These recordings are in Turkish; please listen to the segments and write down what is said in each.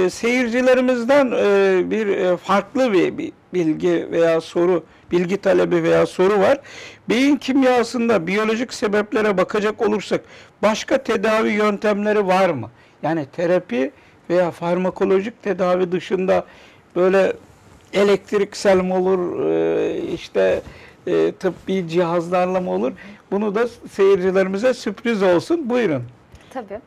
E, Seyircilerimizden e, bir e, farklı bir, bilgi veya soru, bilgi talebi veya soru var. Beyin kimyasında biyolojik sebeplere bakacak olursak başka tedavi yöntemleri var mı? Yani terapi veya farmakolojik tedavi dışında böyle elektriksel mi olur, e, işte tıbbi cihazlarla mı olur? Bunu da seyircilerimize sürpriz olsun. Buyurun. Tabii.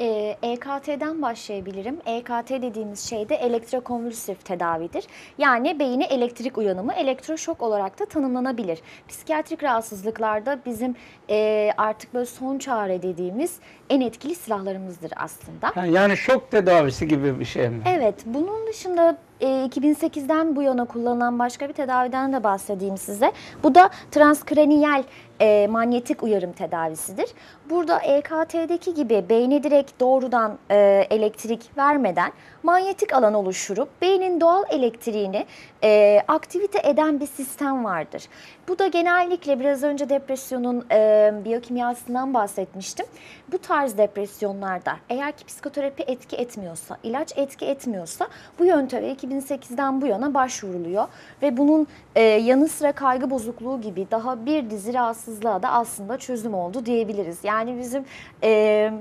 Ee, EKT'den başlayabilirim. EKT dediğimiz şey de elektrokonvülsif tedavidir. Yani beyine elektrik uyanımı elektroşok olarak da tanımlanabilir. Psikiyatrik rahatsızlıklarda bizim e, artık böyle son çare dediğimiz en etkili silahlarımızdır aslında. Ha, Yani şok tedavisi gibi bir şey mi? Evet, bunun dışında e, 2008'den bu yana kullanılan başka bir tedaviden de bahsedeyim size. Bu da transkraniyel e, manyetik uyarım tedavisidir. Burada EKT'deki gibi beyne direkt doğrudan e, elektrik vermeden manyetik alan oluşturup beynin doğal elektriğini e, aktivite eden bir sistem vardır. Bu da genellikle biraz önce depresyonun e, biyokimyasından bahsetmiştim. Bu tarz depresyonlarda eğer ki psikoterapi etki etmiyorsa, ilaç etki etmiyorsa bu yönteme 2008'den bu yana başvuruluyor. Ve bunun e, yanı sıra kaygı bozukluğu gibi daha bir dizi rahatsızlığa da aslında çözüm oldu diyebiliriz. Yani bizim e,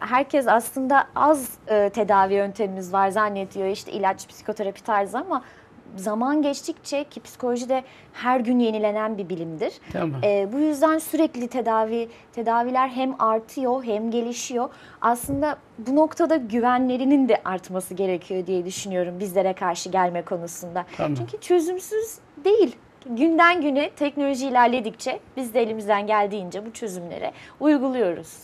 herkes aslında az e, tedavi yöntemimiz var zannediyor işte ilaç, psikoterapi tarzı ama zaman geçtikçe ki psikoloji de her gün yenilenen bir bilimdir. Tamam. E, bu yüzden sürekli tedavi tedaviler hem artıyor hem gelişiyor. Aslında bu noktada güvenlerinin de artması gerekiyor diye düşünüyorum bizlere karşı gelme konusunda. Tamam. Çünkü çözümsüz değil. Günden güne teknoloji ilerledikçe biz de elimizden geldiğince bu çözümlere uyguluyoruz.